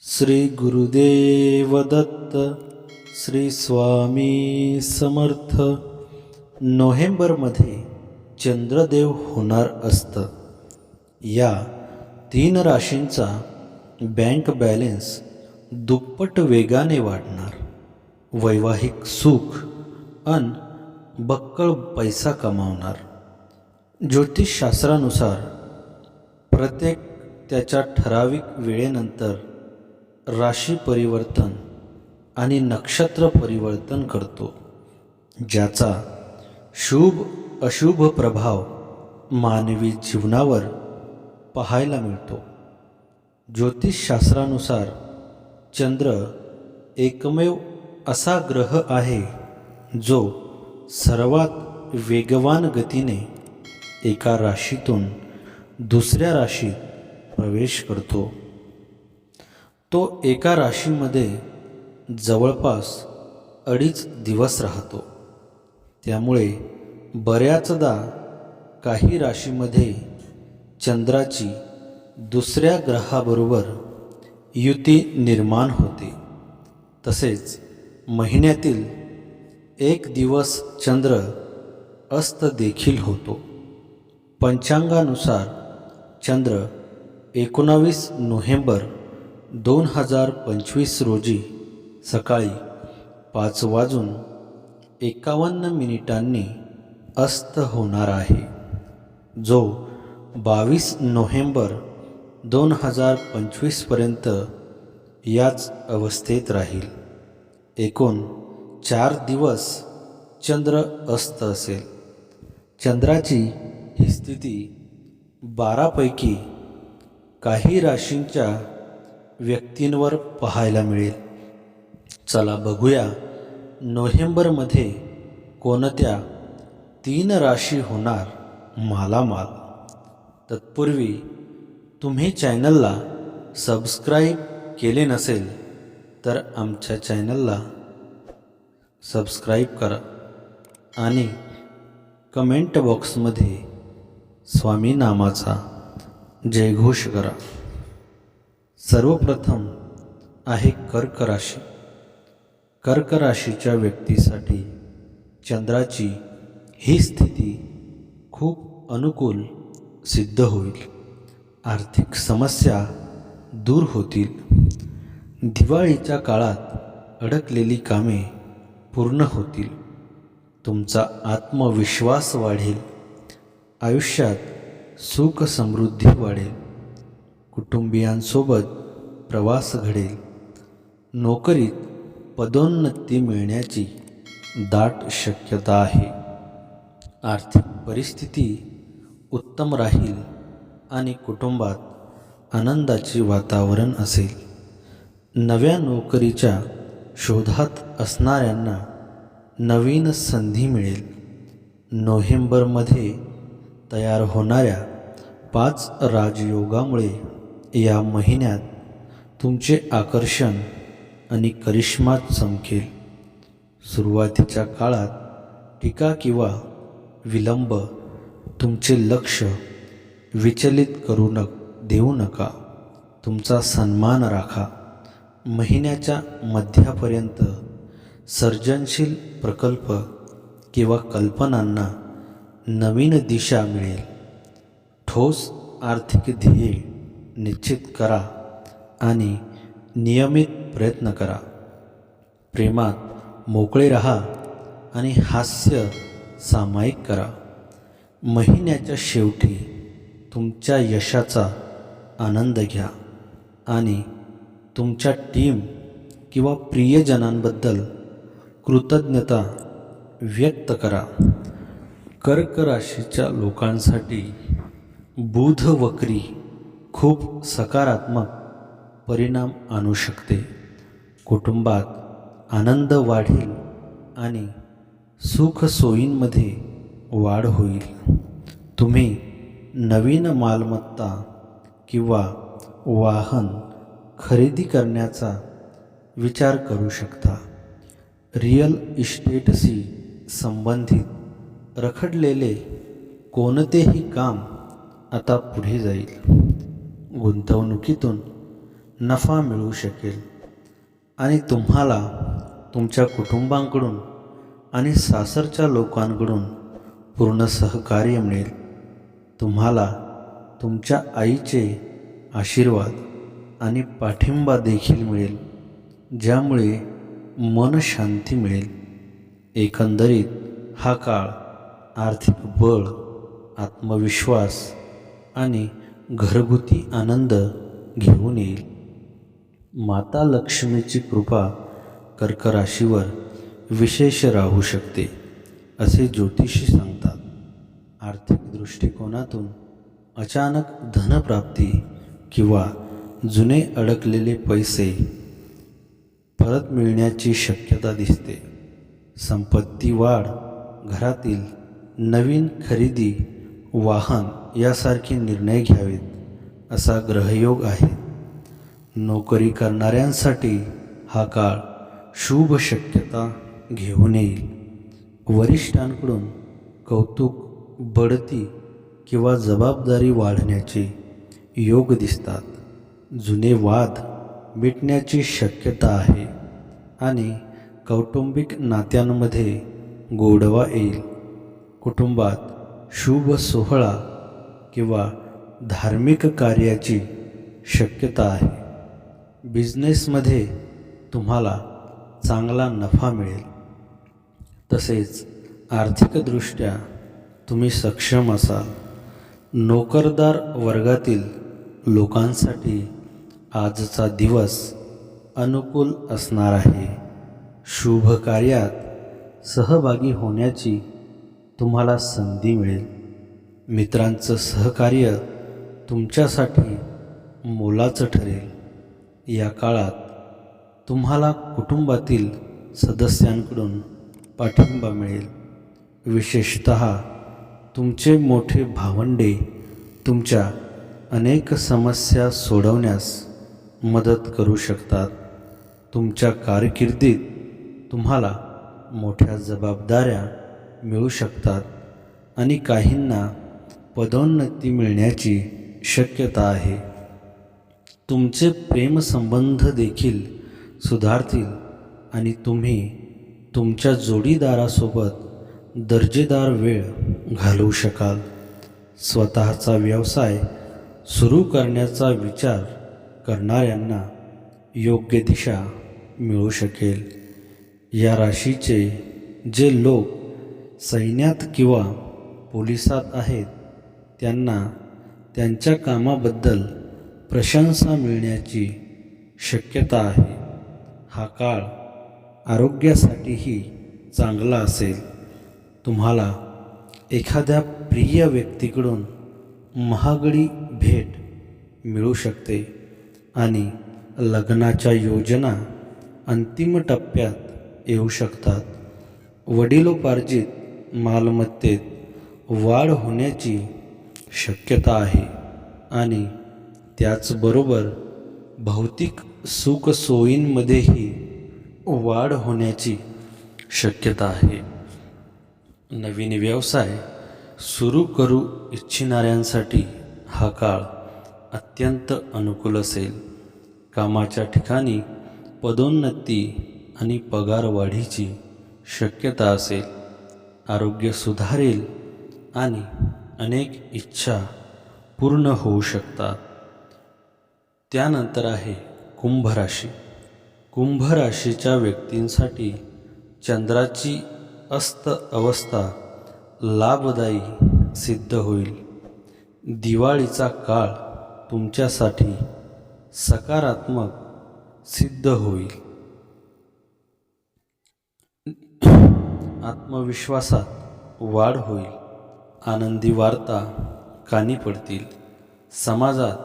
श्री गुरुदेव दत्त श्री स्वामी समर्थ. नोव्हेंबरमध्ये चंद्रदेव होणार असतं. या तीन राशींचा बँक बॅलेन्स दुप्पट वेगाने वाढणार. वैवाहिक सुख अन बक्कळ पैसा कमावणार. ज्योतिषशास्त्रानुसार प्रत्येक त्याच्या ठराविक वेळेनंतर राशी परिवर्तन आणि नक्षत्र परिवर्तन करतो ज्याचा शुभ अशुभ प्रभाव मानवी जीवनावर पाहायला मिळतो. ज्योतिषशास्त्रानुसार चंद्र एकमेव असा ग्रह आहे जो सर्वात वेगवान गतीने एका राशीतून दुसऱ्या राशीत प्रवेश करतो. तो एका राशीमध्ये जवळपास अडीच दिवस राहतो. त्यामुळे बऱ्याचदा काही राशीमध्ये चंद्राची दुसऱ्या ग्रहाबरोबर युती निर्माण होते. तसेच महिन्यातील एक दिवस चंद्र अस्त देखील होतो. पंचांगानुसार चंद्र एकोणावीस नोव्हेंबर दोन हजार पंचवीस रोजी सकाळी पाच वाजून एकावन्न मिनिटांनी अस्त होणार आहे जो बावीस नोव्हेंबर दोन हजार पंचवीसपर्यंत याच अवस्थेत राहील. एकूण चार दिवस चंद्र अस्त असेल. चंद्राची ही स्थिती बारापैकी काही राशींच्या व्यक्तींवर पाहायला मिळेल. चला बघूया नोव्हेंबरमध्ये कोणत्या तीन राशी होणार मालामाल. तत्पूर्वी तुम्ही चॅनलला सबस्क्राईब केले नसेल तर आमच्या चॅनलला सबस्क्राईब करा आणि कमेंट बॉक्समध्ये स्वामी नामाचा जयघोष करा. सर्वप्रथम आहे कर्क राशी. कर्क राशीच्या व्यक्तीसाठी चंद्राची ही स्थिती खूप अनुकूल सिद्ध होईल. आर्थिक समस्या दूर होतील. दिवाळीच्या काळात अडकलेली कामे पूर्ण होतील. तुमचा आत्मविश्वास वाढेल. आयुष्यात सुख समृद्धी वाढेल. कुटुंबियांसोबत प्रवास घडेल. नोकरीत पदोन्नती मिळण्याची दाट शक्यता आहे. आर्थिक परिस्थिती उत्तम राहील आणि कुटुंबात आनंदाचे वातावरण असेल. नव्या नोकरीच्या शोधात असणाऱ्यांना नवीन संधी मिळेल. नोव्हेंबरमध्ये तयार होणाऱ्या पाच राजयोगामुळे या महिन्यात तुमचे आकर्षण आणि करिश्मा चमकेल. सुरुवातीच्या काळात टीका किंवा विलंब तुमचे लक्ष विचलित करू न देऊ नका. तुमचा सन्मान राखा. महिन्याच्या मध्यापर्यंत सर्जनशील प्रकल्प किंवा कल्पनांना नवीन दिशा मिळेल. ठोस आर्थिक ध्येय निश्चित करा आणि नियमित प्रयत्न करा. प्रेमात मोकळे रहा आणि हास्य सामायिक करा. महिन्याच्या शेवटी तुमच्या यशाचा आनंद घ्या आणि तुमच्या टीम किंवा प्रियजनांबद्दल कृतज्ञता व्यक्त करा. कर्क राशीच्या लोकांसाठी बुध वक्री खूप सकारात्मक परिणाम आणू शकते. कुटुंबात आनंद वाढेल आणि सुखसोयींमध्ये वाढ होईल. तुम्ही नवीन मालमत्ता किंवा वाहन खरेदी करण्याचा विचार करू शकता. रिअल इस्टेटशी संबंधित रखडलेले कोणतेही काम आता पुढे जाईल. गुंतवणुकीतून नफा मिळू शकेल. आणि तुम्हाला तुमच्या कुटुंबांकडून आणि सासरच्या लोकांकडून पूर्ण सहकार्य मिळेल. तुम्हाला तुमच्या आईचे आशीर्वाद आणि पाठिंबा देखील मिळेल ज्यामुळे मन शांती मिळेल. एकंदरीत हा काळ आर्थिक बळ आत्मविश्वास आणि घरगुती आनंद घेऊन येईल. माता लक्ष्मीची कृपा कर्कराशीवर विशेष राहू शकते असे ज्योतिषी सांगतात. आर्थिक दृष्टिकोनातून अचानक धनप्राप्ती किंवा जुने अडकलेले पैसे परत मिळण्याची शक्यता दिसते. संपत्ती वाढ घरातील नवीन खरेदी वाहन यासारखे निर्णय घ्यावेत असा ग्रहयोग आहे. नोकरी करणाऱ्यांसाठी हा काळ शुभ शक्यता घेऊन येईल. वरिष्ठांकडून कौतुक बढती किंवा जबाबदारी वाढण्याचे योग दिसतात. जुने वाद मिटण्याची शक्यता आहे आणि कौटुंबिक नात्यांमध्ये गोडवा येईल. कुटुंबात शुभ सोहळा किंवा धार्मिक कार्याची शक्यता आहे. बिझनेसमध्ये तुम्हाला चांगला नफा मिळेल. तसेच आर्थिकदृष्ट्या तुम्ही सक्षम असाल. नोकरदार वर्गातील लोकांसाठी आजचा दिवस अनुकूल असणार आहे. शुभ कार्यात सहभागी होण्याची तुम्हाला संधी मिळेल. मित्रांचं सहकार्य तुमच्यासाठी मोलाचं ठरेल. या काळात तुम्हाला कुटुंबातील सदस्यांकडून पाठिंबा मिळेल. विशेषत तुमचे मोठे भावंडे तुमच्या अनेक समस्या सोडवण्यास मदत करू शकतात. तुमच्या कारकिर्दीत तुम्हाला मोठ्या जबाबदाऱ्या मिळू शकतात आणि काहींना पदोन्नती मिळण्याची शक्यता आहे. तुमचे प्रेमसंबंध देखील सुधारतील आणि तुम्ही तुमच्या जोडीदारासोबत दर्जेदार वेळ घालवू शकाल. स्वतःचा व्यवसाय सुरू करण्याचा विचार करणाऱ्यांना योग्य दिशा मिळू शकेल. या राशीचे जे लोक सैन्यात किंवा पोलिसात आहेत त्यांना त्यांच्या कामाबद्दल प्रशंसा मिळण्याची शक्यता आहे. हा काळ आरोग्यासाठीही चांगला असेल. तुम्हाला एखाद्या प्रिय व्यक्तीकडून महागडी भेट मिळू शकते आणि लग्नाच्या योजना अंतिम टप्प्यात येऊ शकतात. वडिलोपार्जित मालमत्तेत वाढ होण्याची शक्यता आहे. आणि त्याचबरोबर भौतिक सुखसोयींमध्येही वाढ होण्याची शक्यता आहे. नवीन व्यवसाय सुरू करू इच्छिणाऱ्यांसाठी हा काळ अत्यंत अनुकूल असेल. कामाच्या ठिकाणी पदोन्नती आणि पगारवाढीची शक्यता असेल. आरोग्य सुधारेल आणि अनेक इच्छा पूर्ण होऊ शकतात. त्यानंतर आहे कुंभ राशी कुंभ राशीच्या व्यक्तींसाठी चंद्राची अस्त अवस्था लाभदायी सिद्ध होईल. दिवाळीचा काळ तुमच्यासाठी सकारात्मक सिद्ध होईल. आत्मविश्वासात वाढ होईल. आनंदी वार्ता कानी पडतील. समाजात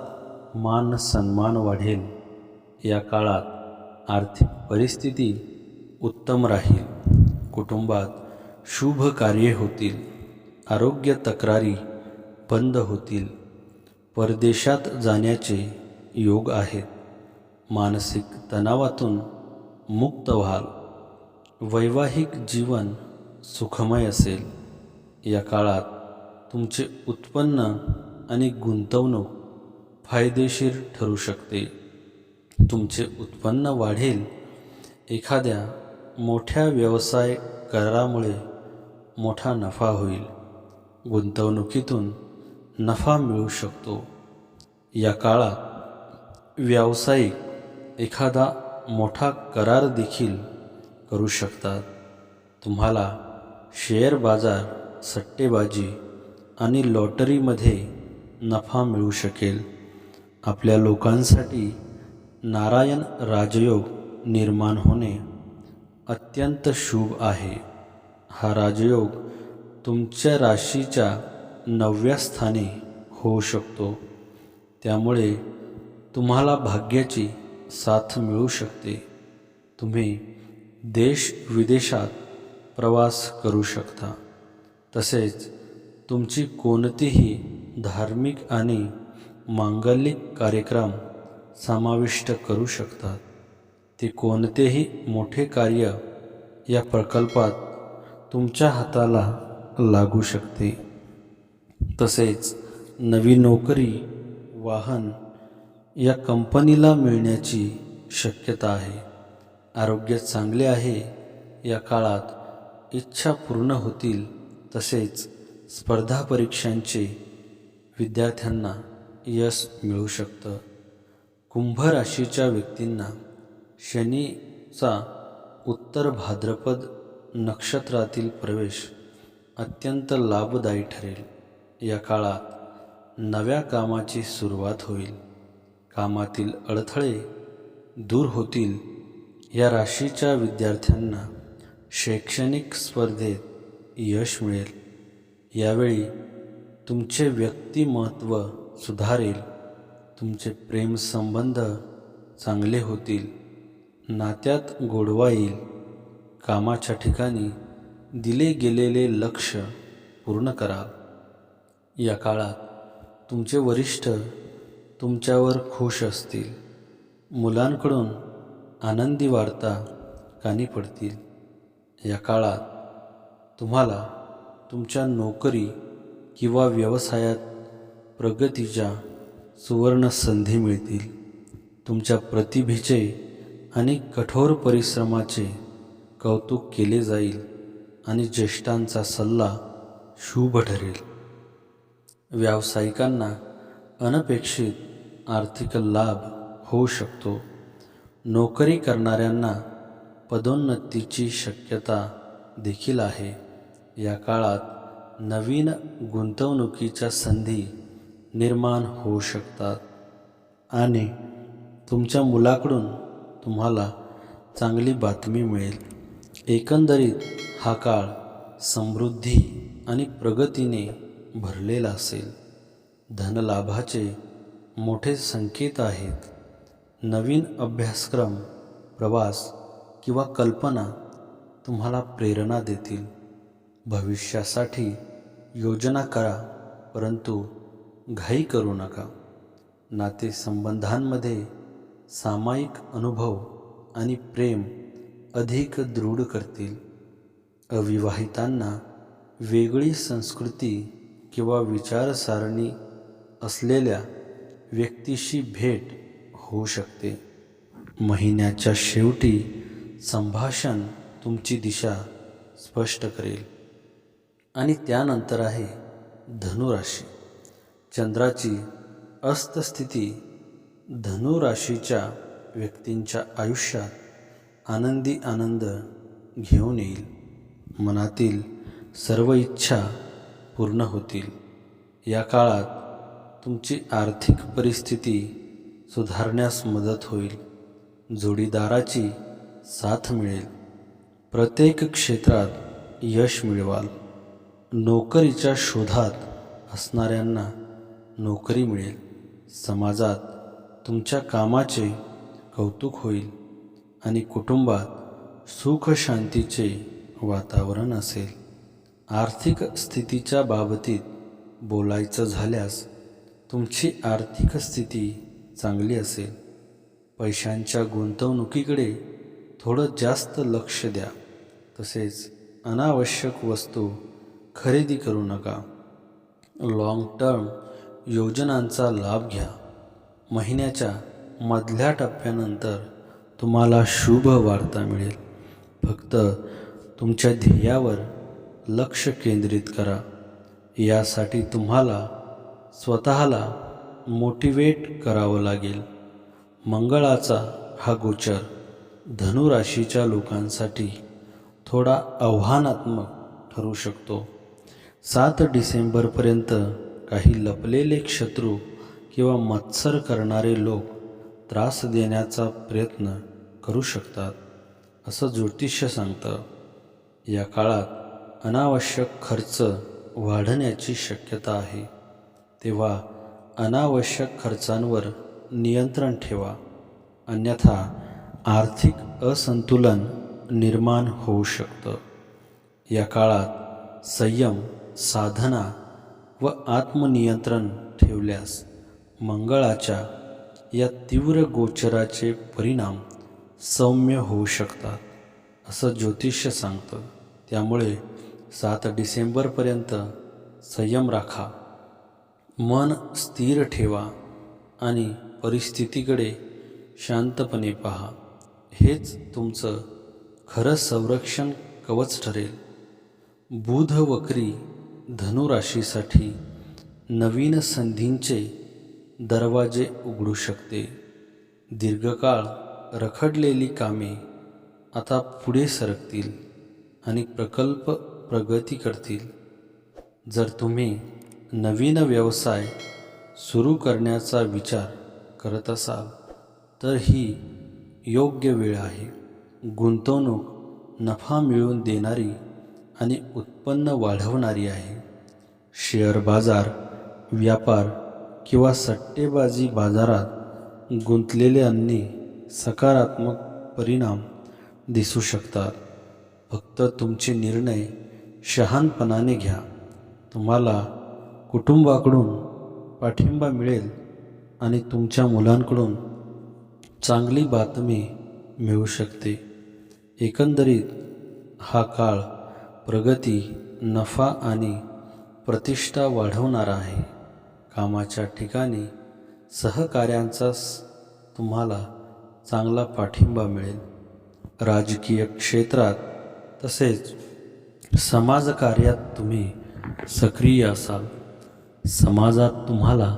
मान सन्मान वाढेल. या काळात आर्थिक परिस्थिती उत्तम राहील. कुटुंबात शुभ कार्ये होतील. आरोग्य तक्रारी बंद होतील. परदेशात जाण्याचे योग आहेत. मानसिक तणावातून मुक्त व्हाल. वैवाहिक जीवन सुखमय असेल. या काळात तुमचे उत्पन्न आणि गुंतवणूक फायदेशीर ठरू शकते. तुमचे उत्पन्न वाढेल. एखाद्या मोठ्या व्यवसाय करारामुळे मोठा नफा होईल. गुंतवणुकीतून नफा मिळू शकतो. या काळात व्यावसायिक एखादा मोठा करार देखील करू शकतात. तुम्हाला शेअर बाजार सट्टेबाजी आणि लॉटरीमध्ये नफा मिळू शकेल. आपल्या लोकांसाठी नारायण राजयोग निर्माण होणे अत्यंत शुभ आहे. हा राजयोग तुमच्या राशीच्या नवव्या स्थानी होऊ शकतो. त्यामुळे तुम्हाला भाग्याची साथ मिळू शकते. तुम्ही देश विदेशात प्रवास करू शकता. तसेच तुमची कोणतीही धार्मिक आणि मांगलिक कार्यक्रम समाविष्ट करू शकतात. ते कोणतेही मोठे कार्य या प्रकल्पात तुमच्या हाताला लागू शकते. तसेच नवी नोकरी वाहन या कंपनीला मिळण्याची शक्यता आहे. आरोग्य चांगले आहे या काळात इच्छा पूर्ण होतील तसेच स्पर्धा परीक्षांचे विद्यार्थ्यांना यश मिळू शकतं. कुंभ राशीच्या व्यक्तींना शनीचा उत्तर भाद्रपद नक्षत्रातील प्रवेश अत्यंत लाभदायी ठरेल. या काळात नव्या कामाची सुरुवात होईल. कामातील अडथळे दूर होतील. या राशीच्या विद्यार्थ्यांना शैक्षणिक स्पर्धेत यश मिळेल. यावेळी तुमचे व्यक्तिमत्व सुधारेल. तुमचे प्रेमसंबंध चांगले होतील. नात्यात गोडवा येईल. कामाच्या ठिकाणी दिले गेलेले लक्ष पूर्ण कराल. या काळात तुमचे वरिष्ठ तुमच्यावर खुश असतील. मुलांकडून आनंदी वार्ता कानी पडतील. या काळात तुम्हाला तुमच्या नोकरी किंवा व्यवसायात प्रगतीच्या सुवर्ण संधी मिळतील. तुमच्या प्रतिभेचे आणि कठोर परिश्रमाचे कौतुक केले जाईल आणि ज्येष्ठांचा सल्ला शुभ ठरेल. व्यावसायिकांना अनपेक्षित आर्थिक लाभ होऊ शकतो. नोकरी करणाऱ्यांना पदोन्नतीची शक्यता देखील आहे. या काळात नवीन गुंतवणुकीच्या संधी निर्माण होऊ शकतात. आणि तुमच्या मुलाकडून तुम्हाला चांगली बातमी मिळेल. एकंदरीत हा काळ समृद्धी आणि प्रगतीने भरलेला असेल. धनलाभाचे मोठे संकेत आहेत. नवीन अभ्यासक्रम प्रवास किंवा कल्पना तुम्हाला प्रेरणा देतील. भविष्यासाठी योजना करा परंतु घाई करू नका. नातेसंबंधांमध्ये सामायिक अनुभव आणि प्रेम अधिक दृढ करतील. अविवाहितांना वेगळी संस्कृती किंवा विचारसारणी असलेल्या व्यक्तीशी भेट होऊ शकते. महिन्याच्या शेवटी संभाषण तुमची दिशा स्पष्ट करेल. आणि त्यानंतर आहे धनुराशी. चंद्राची अस्तस्थिती धनुराशीच्या व्यक्तींच्या आयुष्यात आनंदी आनंद घेऊन येईल. मनातील सर्व इच्छा पूर्ण होतील. या काळात तुमची आर्थिक परिस्थिती सुधारण्यास मदत होईल. जोडीदाराची साथ मिळेल. प्रत्येक क्षेत्रात यश मिळवाल. नोकरीच्या शोधात असणाऱ्यांना नोकरी मिळेल. समाजात तुमच्या कामाचे कौतुक होईल आणि कुटुंबात सुख शांतीचे वातावरण असेल. आर्थिक स्थितीच्या बाबतीत बोलायचं झाल्यास तुमची आर्थिक स्थिती चांगली असेल. पैशांच्या गुंतवणुकीकडे थोडं जास्त लक्ष द्या. तसेच अनावश्यक वस्तू खरेदी करू नका. लाँग टर्म योजनांचा लाभ घ्या. महिन्याच्या मधल्या टप्प्यानंतर तुम्हाला शुभ वार्ता मिळेल. फक्त तुमच्या ध्येयावर लक्ष केंद्रित करा. यासाठी तुम्हाला स्वतःला मोटिवेट करावं लागेल. मंगळाचा हा गोचर. धनुराशीच्या लोकांसाठी थोडा आव्हानात्मक ठरू शकतो. सात डिसेंबरपर्यंत काही लपलेले शत्रू किंवा मत्सर करणारे लोक त्रास देण्याचा प्रयत्न करू शकतात असं ज्योतिष्य सांगतं. या काळात अनावश्यक खर्च वाढण्याची शक्यता आहे. तेव्हा अनावश्यक खर्चांवर नियंत्रण ठेवा. अन्यथा आर्थिक असंतुलन निर्माण होऊ शकतं. या काळात संयम साधना व आत्मनियंत्रण ठेवल्यास मंगळाच्या या तीव्र गोचराचे परिणाम सौम्य होऊ शकतात असं ज्योतिष्य सांगतं. त्यामुळे सात डिसेंबरपर्यंत संयम राखा. मन स्थिर ठेवा आणि परिस्थितीकडे शांतपणे पहा. हेच तुमचं खरं संरक्षण कवच ठरेल. बुध वक्री धनुराशीसाठी नवीन संधींचे दरवाजे उघडू शकते. दीर्घकाळ रखडलेली कामे आता पुढे सरकतील आणि प्रकल्प प्रगती करतील. जर तुम्ही नवीन व्यवसाय सुरू करण्याचा विचार करत असाल तर ही योग्य वेळ आहे. गुंतवणूक नफा मिळवून देणारी आणि उत्पन्न वाढवणारी आहे. शेअर बाजार व्यापार किंवा सट्टेबाजी बाजारात गुंतलेल्यांनी सकारात्मक परिणाम दिसू शकतात. फक्त तुमचे निर्णय शहानपणाने घ्या. तुम्हाला कुटुंबाकडून पाठिंबा मिळेल आणि तुमच्या मुलांकडून चांगली बातमी मिळू शकते. एकंदरीत हा काळ प्रगती नफा आणि प्रतिष्ठा वाढवणारा आहे. कामाच्या ठिकाणी सहकार्यांचा तुम्हाला चांगला पाठिंबा मिळेल. राजकीय क्षेत्रात तसेच समाजकार्यात तुम्ही सक्रिय असाल. समाजात तुम्हाला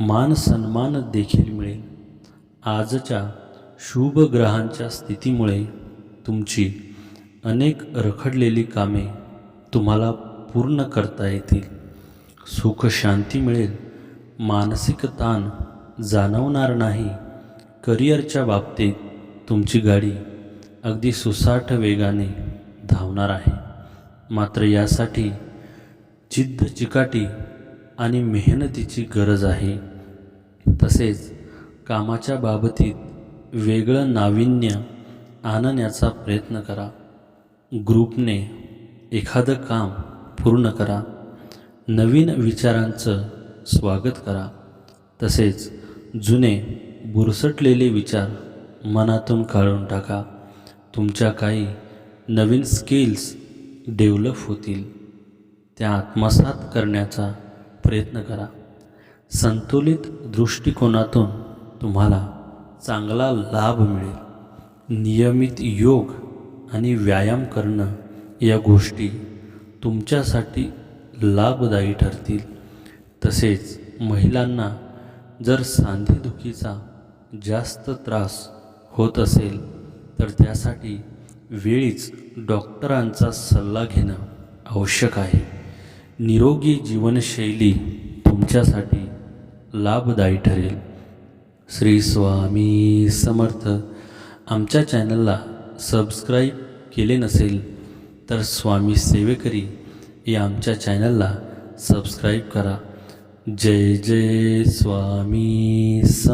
मान सन्मान देखील मिळेल. आजच्या शुभ ग्रहांच्या स्थितीमुळे तुमची अनेक रखडलेली कामे तुम्हाला पूर्ण करता येतील. सुख शांती मिळेल. मानसिक ताण जाणवणार नाही. करिअरच्या बाबतीत तुमची गाडी अगदी सुसाट वेगाने धावणार आहे. मात्र यासाठी जिद्द चिकाटी आणि मेहनतीची गरज आहे. तसेच कामाच्या बाबतीत वेगळं नाविन्य आणण्याचा प्रयत्न करा. ग्रुपने एखादं काम पूर्ण करा. नवीन विचारांचं स्वागत करा. तसेच जुने बुरसटलेले विचार मनातून काढून टाका. तुमच्या काही नवीन स्किल्स डेव्हलप होतील. त्या आत्मसात करण्याचा प्रयत्न करा. संतुलित दृष्टिकोनातून तुम्हाला चांगला लाभ मिळेल. नियमित योग आणि व्यायाम करणं या गोष्टी तुमच्यासाठी लाभदायी ठरतील. तसेच महिलांना जर सांधेदुखीचा जास्त त्रास होत असेल तर त्यासाठी वेळीच डॉक्टरांचा सल्ला घेणं आवश्यक आहे. निरोगी जीवनशैली तुमच्यासाठी लाभदायी ठरेल. श्री स्वामी समर्थ. आमच्या चॅनलला सबस्क्राईब केले नसेल तर स्वामी सेवेकरी या आमच्या चॅनलला सबस्क्राईब करा. जय जय स्वामी सम